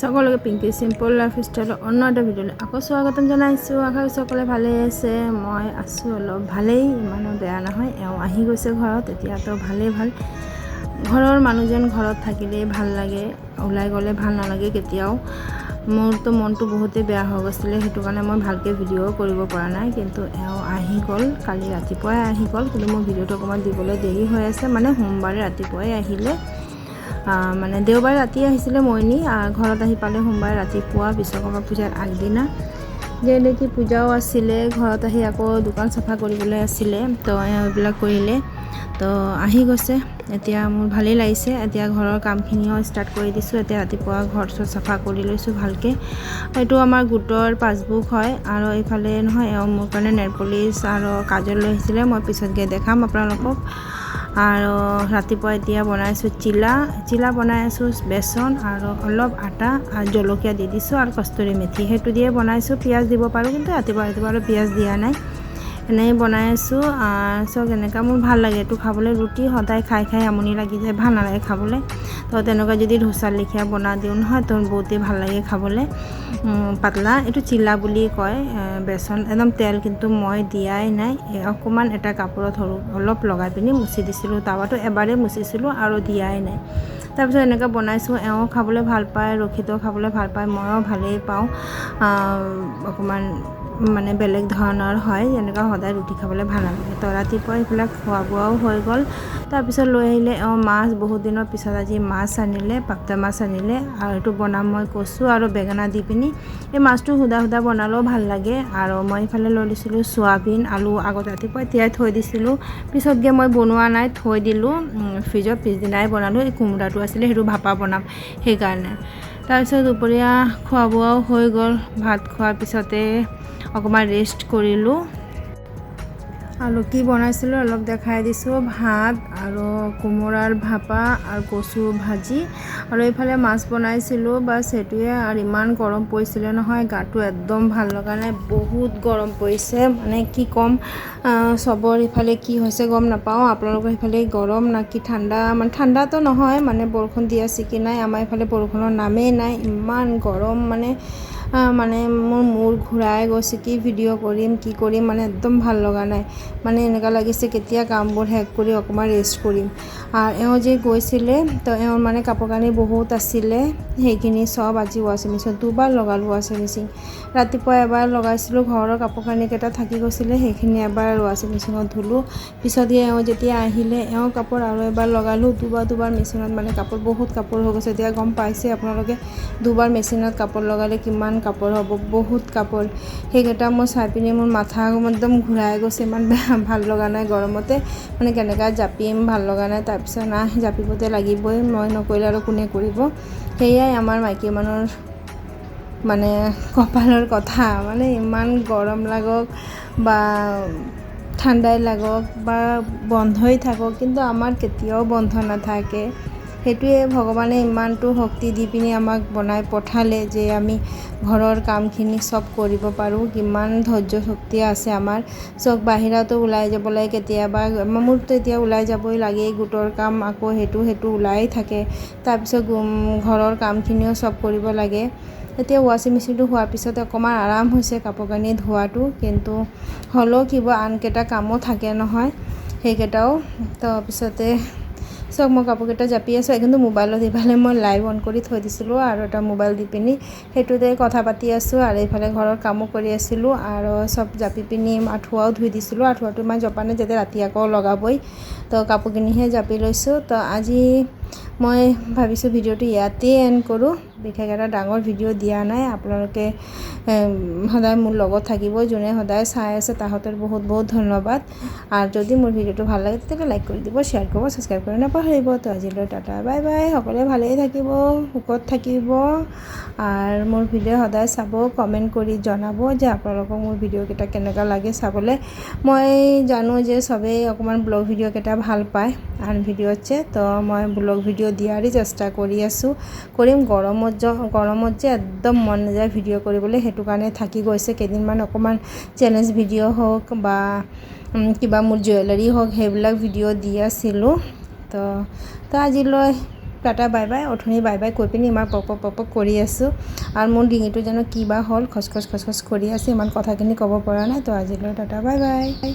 সকলোকে Pinky simple life ষ্টাইলৰ অন্য এটা ভিডিঅ'লৈ আকৌ স্বাগতম জনাইছোঁ। আশা সকলোৱে ভালেই আছে। মই আছোঁ অলপ ভালেই, ইমানো বেয়া নহয়, এওঁ আহি গৈছে ঘৰত এতিয়াতো ভালেই ভালো। ঘৰৰ মানুহজন ঘৰত থাকিলেই ভাল লাগে ওলাই গ'লে ভাল নালাগে কেতিয়াও। মোৰতো মনটো বহুতেই বেয়া হৈ গৈছিলে সেইটো কাৰণে মই ভালকৈ ভিডিঅ' কৰিব পৰা নাই কিন্তু এওঁ আহি গ'ল কালি ৰাতিপুৱাই আহি গ'ল কিন্তু মোৰ ভিডিঅ'টো অকণমান দিবলৈ দেৰি হৈ আছে মানে সোমবাৰে ৰাতিপুৱাই আহিলে। আহ, মানে দেওবাৰে ৰাতি আহিছিলে মইনি ঘৰত আহি পালে সোমবাৰে ৰাতিপুৱা বিশ্বকৰ্মা পূজাৰ আগদিনা। যেনেকৈ পূজাও আছিলে ঘৰত আহি আকৌ দোকান চাফা কৰিবলৈ আছিলে তো এইবিলাক কৰিলে। তো আহি গৈছে। এতিয়া মোৰ ভালেই লাগিছে। এতিয়া ঘৰৰ কামখিনিও ষ্টাৰ্ট কৰি দিছোঁ। এতিয়া ৰাতিপুৱা ঘৰ চৰ চাফা কৰি লৈছোঁ ভালকৈ। এইটো আমাৰ গোটৰ পাছবুক হয়। আৰু এইফালে নহয় মোৰ কাৰণে নেল আৰু কাজল লৈ আহিছিলে। মই পিছত গৈ দেখাম আপোনালোকক। আৰু ৰাতিপুৱা এতিয়া বনাইছোঁ চিলা। চিলা বনাই আছোঁ বেচন আৰু অলপ আটা আৰু জলকীয়া দি দিছোঁ আৰু কস্তুৰী মেথি। সেইটো দিয়ে বনাইছোঁ। পিঁয়াজ দিব পাৰোঁ কিন্তু ৰাতিপুৱা ৰাতিপুৱা আৰু পিঁয়াজ দিয়া নাই। এনেই বনাই আছোঁ চব এনেকুৱা মোৰ ভালো লাগে। এইটো খাবলৈ ৰুটি সদায় খাই খাই আমনি লাগি যায়, ভালো নালাগে খাবলৈ। তো তেনেকুৱা যদি ধোচা লেখীয়া বনাই দিওঁ নহয়, তো বহুতেই ভালো লাগে খাবলৈ। পাতলা, এইটো চিলা বুলি কয় বেচন, একদম তেল কিন্তু মই দিয়াই নাই। অকণমান এটা কাপোৰত সৰু, অলপ লগাই পিনি মুচি দিছিলোঁ, টাৱাটো এবাৰেই মুচিছিলোঁ আৰু দিয়াই নাই। তাৰপিছত এনেকৈ বনাইছোঁ, এওঁ খাবলৈ ভালো পায়, ৰখিতেও খাবলৈ ভালো পায় ময়ো ভালেই পাওঁ। অকণমান মানে বেলেগ ধৰণৰ হয় যেনেকুৱা সদায় ৰুটি খাবলৈ ভাল নালাগে। তো ৰাতিপুৱা এইবিলাক খোৱা বোৱাও হৈ গ'ল। তাৰপিছত লৈ আহিলে এওঁ মাছ বহুত দিনৰ পিছত আজি মাছ আনিলে পাপ্তা মাছ আনিলে আৰু এইটো বনাম মই কচু আৰু বেঙেনা দি পিনি এই মাছটো সুদা সুদা বনালেও ভাল লাগে। আৰু মই এইফালে লৈ লৈছিলোঁ চয়াবিন আলু আগত ৰাতিপুৱা তিয়াই থৈ দিছিলোঁ। পিছতকৈ মই বনোৱা নাই থৈ দিলোঁ। ফ্ৰিজত পিছদিনাই বনালোঁ এই কোমোৰাটো আছিলে সেইটো ভাপা বনাম সেইকাৰণে। তাৰপিছত দুপৰীয়া খোৱা বোৱাও হৈ গ'ল। ভাত খোৱাৰ পিছতে অকণমান ৰেষ্ট কৰিলোঁ। আৰু কি বনাইছিলোঁ অলপ দেখাই দিছোঁ। ভাত আৰু কোমোৰাৰ ভাপা আৰু কচু ভাজি। আৰু এইফালে মাছ বনাইছিলোঁ, বাছ সেইটোৱে আৰু ইমান গৰম পৰিছিলে নহয়, গাটো একদম ভালো লগা নাই, বহুত গৰম পৰিছে। মানে কি ক'ম চবৰ ইফালে কি হৈছে গম নাপাওঁ, আপোনালোকৰ ইফালে গৰম না কি ঠাণ্ডা? মানে ঠাণ্ডাটো নহয় মানে বৰষুণ দি আছে কি নাই, আমাৰ ইফালে বৰষুণৰ নামেই নাই, ইমান গৰম মানে মানে মোৰ মূৰ ঘূৰাই গৈছে, কি ভিডিঅ' কৰিম, কি কৰিম মানে একদম ভালো লগা নাই। মানে এনেকুৱা লাগিছে, কেতিয়া কামবোৰ শেষ কৰি অকণমান ৰেষ্ট কৰিম। আৰু এওঁ যে গৈছিলে, তো এওঁৰ মানে কাপোৰ কানি বহুত আছিলে, সেইখিনি চব আজি ৱাশ্বিং মেচিন দুবাৰ লগালোঁ ৱাশ্বিং মেচিন ৰাতিপুৱা এবাৰ লগাইছিলোঁ, ঘৰৰ কাপোৰ কানিকেইটা থাকি গৈছিলে, সেইখিনি এবাৰ ৱাশ্বিং মেচিনত ধুলোঁ। পিছত এওঁ যেতিয়া আহিলে, এওঁ কাপোৰ আৰু এবাৰ লগালোঁ, দুবাৰ দুবাৰ মেচিনত মানে কাপোৰ, বহুত কাপোৰ হৈ গৈছে। এতিয়া গম পাইছে আপোনালোকে, দুবাৰ মেচিনত কাপোৰ লগালে কিমান কাপোৰ হ'ব, বহুত কাপোৰ। সেইকেইটা মই চাই পিনি মোৰ মাথা একদম ঘূৰাই গৈছে, ইমান বেয়া, ভালো লগা নাই গৰমতে। মানে কেনেকৈ জাপিম, ভালো লগা নাই তাৰপিছত নাই জাপিবতে লাগিবই, মই নকৰিলে আৰু কোনে কৰিব? সেয়াই আমাৰ মাইকী মানুহৰ মানে কপালৰ কথা। মানে ইমান গৰম লাগক বা ঠাণ্ডাই লাগক বা বন্ধই থাকক, কিন্তু আমাৰ কেতিয়াও বন্ধ নাথাকে। সেইটোৱে ভগৱানে ইমানটো শক্তি দি পিনি আমাক বনাই পঠালে যে আমি ঘৰৰ কামখিনি চব কৰিব পাৰোঁ। কিমান ধৈৰ্য শক্তি আছে আমাৰ। চব বাহিৰতো ওলাই যাব লাগে কেতিয়াবা, মোৰতো এতিয়া ওলাই যাবই লাগেই, গোটৰ কাম আকৌ সেইটো সেইটো ওলাই থাকে। তাৰপিছত ঘৰৰ কামখিনিও চব কৰিব লাগে। এতিয়া ৱাশ্বিং মেচিনটো হোৱাৰ পিছত অকণমান আৰাম হৈছে কাপোৰ কানি ধোৱাটো, কিন্তু হ'লেও কিবা আনকেইটা কামো থাকে নহয়, সেইকেইটাও। তাৰপিছতে চব মই কাপোৰকেইটা জাপি আছোঁ। কিন্তু মোবাইলত ইফালে মই লাইভ অন কৰি থৈ দিছিলোঁ আৰু এটা মোবাইল দি পিনি সেইটোতে কথা পাতি আছোঁ আৰু এইফালে ঘৰৰ কামো কৰি আছিলোঁ আৰু চব জাপি পিনি আঁঠুৱাও ধুই দিছিলোঁ। আঁঠুৱাটো ইমান জপা নাই, যাতে ৰাতি আকৌ লগাবই। তো কাপোৰখিনিহে জাপি লৈছোঁ। তো, আজি মই ভাবিছোঁ ভিডিঅ'টো ইয়াতেই এণ্ড কৰোঁ। বিশেষ এটা ডাঙৰ ভিডিঅ' দিয়া নাই। আপোনালোকে সদায় মোৰ লগত থাকিব, যোনে সদায় চাই আছে তাহাঁতৰ বহুত বহুত ধন্যবাদ। আৰু যদি মোৰ ভিডিঅ'টো ভালো লাগে, তেতিয়াহ'লে লাইক কৰি দিব শ্বেয়াৰ কৰিব ছাবস্ক্ৰাইব কৰি নাপাহৰিব। পাহৰিব তো আজিলৈ টাটা, বাই বাই। সকলোৱে ভালেই থাকিব, সুখত থাকিব। আৰু মোৰ ভিডিঅ' সদায় চাব কমেণ্ট কৰি জনাব যে আপোনালোকক মোৰ ভিডিঅ'কেইটা কেনেকুৱা লাগে চাবলৈ। মই জানো যে চবেই অকণমান ব্লগ ভিডিঅ'কেইটা ভালো পায়। আন ভিডিঅ'তছে তো মই ব্লগ ভিডিঅ' দিয়াৰই চেষ্টা কৰি আছোঁ। কৰিম, গৰমত যে গৰমত যে একদম মন নাযায় ভিডিঅ' কৰিবলৈ, সেইটো কাৰণে থাকি গৈছে। কেইদিনমান অকণমান চেলেঞ্জ ভিডিঅ' হওক বা কিবা মোৰ জুৱেলাৰী হওক, সেইবিলাক ভিডিঅ' দি আছিলোঁ। তো তো আজিলৈ টাটা, বাই বাই। অথনি বাই বাই কৈ পিনি ইমান পক পক কৰি আছোঁ। আৰু মোৰ ডিঙিটো জানো কি বা হ'ল খচখচ খচখচ কৰি আছে, ইমান কথাখিনি ক'ব পৰা নাই। তো আজিলৈ টাটা, বাই বাই।